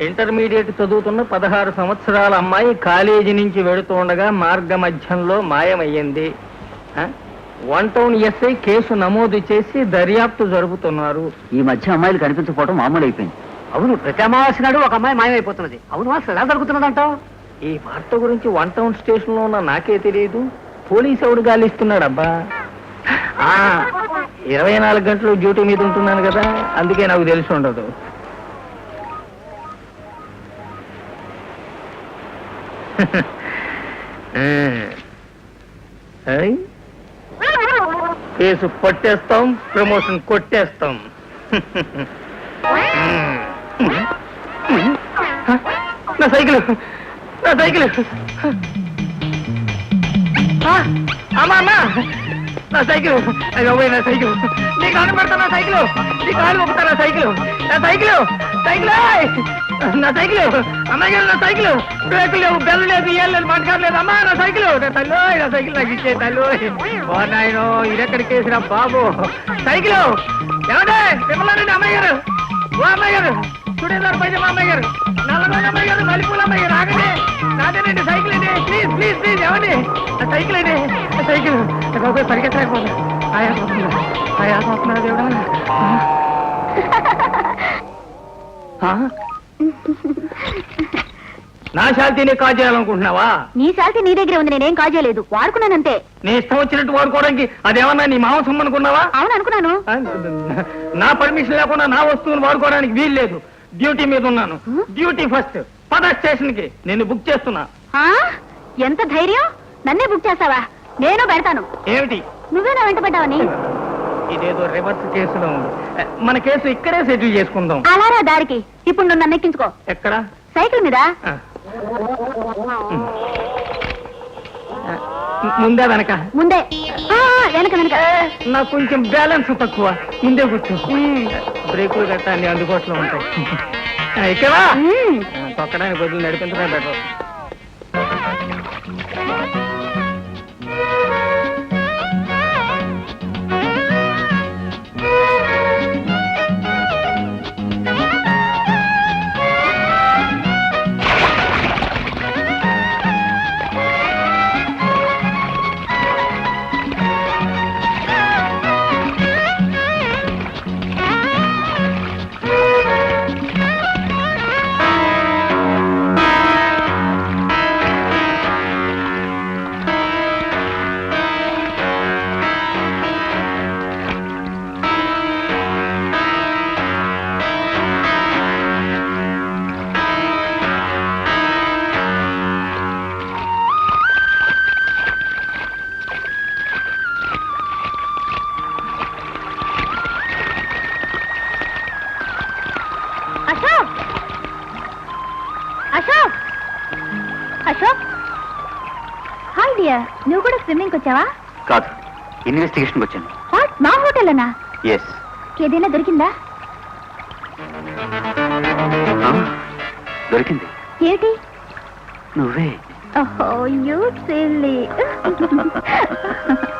Intermediate చదువుతున్న పదహారు సంవత్సరాల అమ్మాయి కాలేజీ నుంచి వెడుతుండగా మార్గ మధ్యంలో మాయమయ్యింది. ఆ? వన్ టౌన్ ఎస్ఐ కేసు నమోదు చేసి దర్యాప్తు జరుపుతున్నారు. ఈ మధ్య అమ్మాయిలు కనిపించకపోవడం మామూలు అయిపోయింది అవును ప్రతి అమావాస్య నాడు ఒక అమ్మాయి మాయమైపోతున్నది. అవును అసలు ఎలా జరుగుతున్నదంటావు ఈ వార్త గురించి వన్ టౌన్ స్టేషన్లో ఉన్న నాకే తెలియదు. పోలీస్ ఎవడు గాలిస్తున్నాడు అబ్బా ఆ, ఇరవై నాలుగు గంటలు డ్యూటీ మీద ఉంటున్నాను కదా అందుకే నాకు తెలిసి ఉండదు. కేసు పట్టేస్తాం ప్రమోషన్ కొట్టేస్తాం. నా సైకిల్ నా సైకిల్. అమ్మా అమ్మా. నా సైకిల్ అయ్యో నా సైకిల్. నీ కాలు పడతా నా సైకిల్. నీ కాలు నా సైకిల్. నా సైకిల్ సైకిల్ నా సైకిల్. అమ్మాయి గారు నా సైకిల్. బ్రేకులు లేవు బెల్ లేదు ఏం లేదు మాట్లాడలేదు లేదు. అమ్మా నా సైకిల్. తల్లి నా సైకిల్ నాకు ఇచ్చే తల్లి ఓ నాయనో ఇదెక్కడికి వేసిరా బాబు. సైకిల్. ఏమంటే మిమ్మల్ని అమ్మాయి గారు. ఓ అమ్మాయి గారు చూడేదారు పైన మా అమ్మాయి గారు. నల్లగొండ అమ్మాయి గారు మల్లెపూల అమ్మాయి గారు ఆగండి. నాదేనండి సైకిల్ అండి. ప్లీజ్ ప్లీజ్ ప్లీజ్ ఏమండి? నా సైకిల్ అండి సైకిల్. బాబు పరిగెత్తలేకపోతే ఆయా వస్తున్నా ఆయా దేవుడా ఆ? నా కాల్ చేయాలనుకుంటున్నావా? నీ శాల్తీ నీ దగ్గర ఉంది నేనేం కాజేయలేదు వాడుకున్నానంతే. నీ ఇష్టం వచ్చినట్టు వాడుకోవడానికి అదేమన్నా నీ మాంసం అనుకున్నావా? అవును అనుకున్నాను. నా పర్మిషన్ లేకుండా నా వస్తువును వాడుకోవడానికి వీలు లేదు. డ్యూటీ మీద ఉన్నాను. Duty first. పద స్టేషన్కి నేను బుక్ చేస్తున్నా. ఆ? ఎంత ధైర్యం? నన్నే బుక్ చేస్తావా? నేను పెడతాను. ఏమిటి? నువ్వే నా వెంట పడ్డావని? ఇదేదో రివర్స్ కేసులో ఉంది. మన కేసు ఇక్కడే సెటిల్ చేసుకుందాం. అలారా దారికి. ఇప్పుడు నువ్వు నన్ను ఎక్కించుకో. ఎక్కడ? సైకిల్ మీద? ముందే వెనక. ముందే. వెనక వెనక. నాకు కొంచెం బ్యాలెన్స్ తక్కువ. ముందే కూర్చో. ఉమ్. బ్రేకులు గట్టా అన్ని అందుబాటులో ఉంటాయి. ఆ, తొక్కడానికి బదులు నడిపించడమే better. Ashok! Ashok! Ashok! Hi dear నువ్వు కూడా స్విమ్మింగ్ వచ్చావా? కాదు ఇన్వెస్టిగేషన్కి వచ్చాను. వాట్? మా హోటల్లోనా ఎస్ ఏదైనా దొరికిందా? దొరికింది. ఏమిటి? నువ్వే. ఓహో యూ సిల్లీ